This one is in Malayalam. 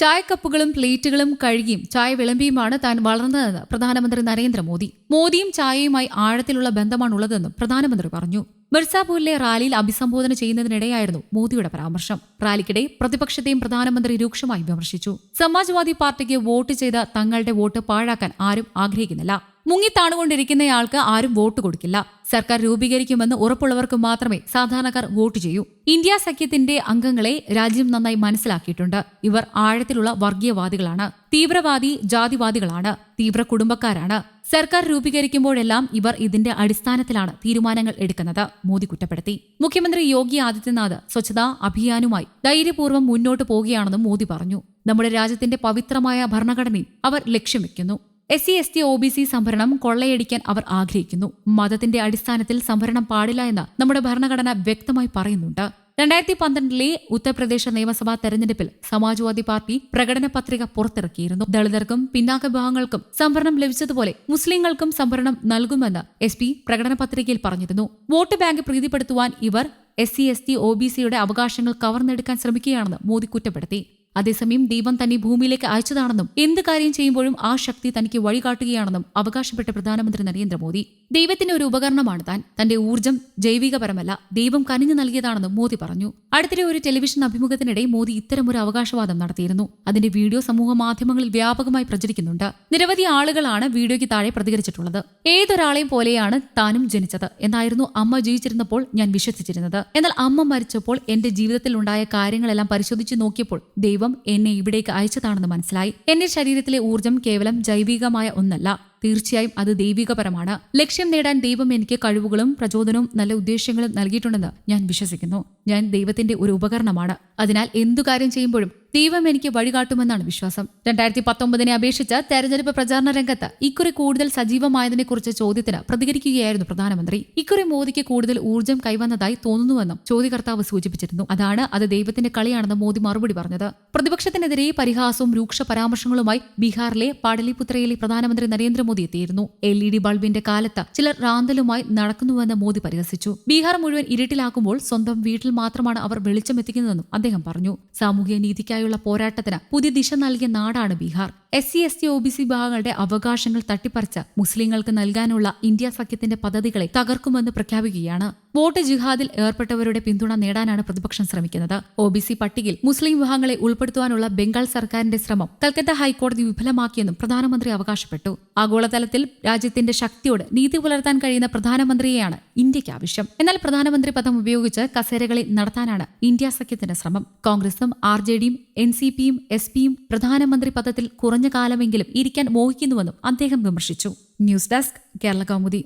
ചായക്കപ്പുകളും പ്ലേറ്റുകളും കഴുകിയും ചായ വിളമ്പിയുമാണ് താൻ വളർന്നതെന്ന് പ്രധാനമന്ത്രി നരേന്ദ്രമോദി. മോദിയും ചായയുമായി ആഴത്തിലുള്ള ബന്ധമാണുള്ളതെന്നും പ്രധാനമന്ത്രി പറഞ്ഞു. മിർസാപൂരിലെ റാലിയിൽ അഭിസംബോധന ചെയ്യുന്നതിനിടെയായിരുന്നു മോദിയുടെ പരാമർശം. റാലിക്കിടെ പ്രതിപക്ഷത്തെയും പ്രധാനമന്ത്രി രൂക്ഷമായി വിമർശിച്ചു. സമാജ്വാദി പാർട്ടിക്ക് വോട്ട് ചെയ്ത തങ്ങളുടെ വോട്ട് പാഴാക്കാൻ ആരും ആഗ്രഹിക്കുന്നില്ല. മുങ്ങിത്താണുകൊണ്ടിരിക്കുന്നയാൾക്ക് ആരും വോട്ട് കൊടുക്കില്ല. സർക്കാർ രൂപീകരിക്കുമെന്ന് ഉറപ്പുള്ളവർക്ക് മാത്രമേ സാധാരണക്കാർ വോട്ട് ചെയ്യൂ. ഇന്ത്യ സഖ്യത്തിന്റെ അംഗങ്ങളെ രാജ്യം നന്നായി മനസ്സിലാക്കിയിട്ടുണ്ട്. ഇവർ ആഴത്തിലുള്ള വർഗീയവാദികളാണ്. തീവ്രവാദി ജാതിവാദികളാണ്. തീവ്ര കുടുംബക്കാരാണ്. സർക്കാർ രൂപീകരിക്കുമ്പോഴെല്ലാം ഇവർ ഇതിന്റെ അടിസ്ഥാനത്തിലാണ് തീരുമാനങ്ങൾ എടുക്കുന്നത്. മോദി കുറ്റപ്പെടുത്തി. മുഖ്യമന്ത്രി യോഗി ആദിത്യനാഥ് സ്വച്ഛതാ അഭിയാനുമായി ധൈര്യപൂർവം മുന്നോട്ട് പോകുകയാണെന്നും മോദി പറഞ്ഞു. നമ്മുടെ രാജ്യത്തിന്റെ പവിത്രമായ ഭരണഘടനയിൽ അവർ ലക്ഷ്യം വെക്കുന്നു. S C S T O B C സംഭരണം കൊള്ളയടിക്കാൻ അവർ ആഗ്രഹിക്കുന്നു. മതത്തിന്റെ അടിസ്ഥാനത്തിൽ സംഭരണം പാടില്ല എന്ന് നമ്മുടെ ഭരണഘടന വ്യക്തമായി പറയുന്നുണ്ട്. രണ്ടായിരത്തി പന്ത്രണ്ടിലെ ഉത്തർപ്രദേശ് നിയമസഭാ തെരഞ്ഞെടുപ്പിൽ സമാജ്വാദി പാർട്ടി പ്രകടന പത്രിക പുറത്തിറക്കിയിരുന്നു. ദളിതർക്കും പിന്നാക്ക വിഭാഗങ്ങൾക്കും സംവരണം ലഭിച്ചതുപോലെ മുസ്ലിങ്ങൾക്കും സംവരണം നൽകുമെന്ന് എസ് പി പ്രകടന പത്രികയിൽ പറഞ്ഞിരുന്നു. വോട്ട് ബാങ്ക് പ്രീതിപ്പെടുത്തുവാൻ ഇവർ S C S T O B സിയുടെ അവകാശങ്ങൾ കവർന്നെടുക്കാൻ ശ്രമിക്കുകയാണെന്ന് മോദി കുറ്റപ്പെടുത്തി. അതേസമയം ദൈവം തന്നെ ഭൂമിയിലേക്ക് അയച്ചതാണെന്നും എന്ത് കാര്യം ചെയ്യുമ്പോഴും ആ ശക്തി തനിക്ക് വഴികാട്ടുകയാണെന്നും അവകാശപ്പെട്ട പ്രധാനമന്ത്രി നരേന്ദ്രമോദി. ദൈവത്തിന്റെ ഒരു ഉപകരണമാണ് താൻ. തന്റെ ഊർജം ജൈവികപരമല്ല ദൈവം കനിഞ്ഞു നൽകിയതാണെന്നും മോദി പറഞ്ഞു. അടുത്തിടെ ഒരു ടെലിവിഷൻ അഭിമുഖത്തിനിടെ മോദി ഇത്തരമൊരു അവകാശവാദം നടത്തിയിരുന്നു. അതിന്റെ വീഡിയോ സമൂഹ മാധ്യമങ്ങളിൽ വ്യാപകമായി പ്രചരിക്കുന്നുണ്ട്. നിരവധി ആളുകളാണ് വീഡിയോയ്ക്ക് താഴെ പ്രതികരിച്ചിട്ടുള്ളത്. ഏതൊരാളെയും പോലെയാണ് താനും ജനിച്ചത് എന്നായിരുന്നു അമ്മ ജീവിച്ചിരുന്നപ്പോൾ ഞാൻ വിശ്വസിച്ചിരുന്നത്. എന്നാൽ അമ്മ മരിച്ചപ്പോൾ എന്റെ ജീവിതത്തിൽ ഉണ്ടായ കാര്യങ്ങളെല്ലാം പരിശോധിച്ചു നോക്കിയപ്പോൾ ദൈവം എന്നെ ഇവിടേക്ക് അയച്ചതാണെന്ന് മനസ്സിലായി. എന്റെ ശരീരത്തിലെ ഊർജം കേവലം ജൈവികമായ ഒന്നല്ല. തീർച്ചയായും അത് ദൈവികപരമാണ്. ലക്ഷ്യം നേടാൻ ദൈവം എനിക്ക് കഴിവുകളും പ്രചോദനവും നല്ല ഉദ്ദേശങ്ങളും നൽകിയിട്ടുണ്ടെന്ന് ഞാൻ വിശ്വസിക്കുന്നു. ഞാൻ ദൈവത്തിന്റെ ഒരു ഉപകരണമാണ്. അതിനാൽ എന്തു കാര്യം ചെയ്യുമ്പോഴും ദൈവം എനിക്ക് വഴികാട്ടുമെന്നാണ് വിശ്വാസം. രണ്ടായിരത്തി പത്തൊമ്പതിനെ അപേക്ഷിച്ച് തെരഞ്ഞെടുപ്പ് പ്രചാരണ രംഗത്ത് ഇക്കുറി കൂടുതൽ സജീവമായതിനെക്കുറിച്ച് ചോദ്യത്തിന് പ്രതികരിക്കുകയായിരുന്നു പ്രധാനമന്ത്രി. ഇക്കുറി മോദിക്ക് കൂടുതൽ ഊർജം കൈവന്നതായി തോന്നുന്നുവെന്നും ചോദ്യകർത്താവ് സൂചിപ്പിച്ചിരുന്നു. അതാണ് അത് ദൈവത്തിന്റെ കളിയാണെന്ന് മോദി മറുപടി പറഞ്ഞത്. പ്രതിപക്ഷത്തിനെതിരെ പരിഹാസവും രൂക്ഷ പരാമർശങ്ങളുമായി ബീഹാറിലെ പാടലിപുത്രയിലെ പ്രധാനമന്ത്രി നരേന്ദ്രമോദി എത്തിയിരുന്നു. എൽ ഇ ഡി ബൾബിന്റെ കാലത്ത് ചിലർ റാന്തലുമായി നടക്കുന്നുവെന്ന് മോദി പരിഹസിച്ചു. ബീഹാർ മുഴുവൻ ഇരുട്ടിലാക്കുമ്പോൾ സ്വന്തം വീട്ടിൽ മാത്രമാണ് അവർ വെളിച്ചമെത്തിക്കുന്നതെന്നും അദ്ദേഹം പറഞ്ഞു. സാമൂഹ്യ നീതിക്കായുള്ള പോരാട്ടത്തിന് പുതിയ ദിശ നൽകിയ നാടാണ് Bihar. S C S T O B C വിഭാഗങ്ങളുടെ അവകാശങ്ങൾ തട്ടിപ്പറിച്ച് മുസ്ലിങ്ങൾക്ക് നൽകാനുള്ള ഇന്ത്യ സഖ്യത്തിന്റെ പദ്ധതികളെ തകർക്കുമെന്ന് പ്രഖ്യാപിക്കുകയാണ്. വോട്ട് ജിഹാദിൽ ഏർപ്പെട്ടവരുടെ പിന്തുണ നേടാനാണ് പ്രതിപക്ഷം ശ്രമിക്കുന്നത്. ഒ ബി സി പട്ടികയിൽ മുസ്ലിം വിഭാഗങ്ങളെ ഉൾപ്പെടുത്തുവാനുള്ള ബംഗാൾ സർക്കാരിന്റെ ശ്രമം കൽക്കത്ത ഹൈക്കോടതി വിഫലമാക്കിയെന്നും പ്രധാനമന്ത്രി അവകാശപ്പെട്ടു. ആഗോളതലത്തിൽ രാജ്യത്തിന്റെ ശക്തിയോട് നീതി പുലർത്താൻ കഴിയുന്ന പ്രധാനമന്ത്രിയെയാണ് ഇന്ത്യയ്ക്ക് ആവശ്യം. എന്നാൽ പ്രധാനമന്ത്രി പദം ഉപയോഗിച്ച് കസേരകളിൽ നടത്താനാണ് ഇന്ത്യ സഖ്യത്തിന്റെ ശ്രമം. കോൺഗ്രസും ആർ ജെ ഡിയും എൻ സി പിയും എസ് പിയും പ്രധാനമന്ത്രി പദത്തിൽ കാലമെങ്കിലും ഇരിക്കാൻ മോഹിക്കുന്നുവെന്നും അദ്ദേഹം വിമർശിച്ചു. News desk Kerala Kaumudi.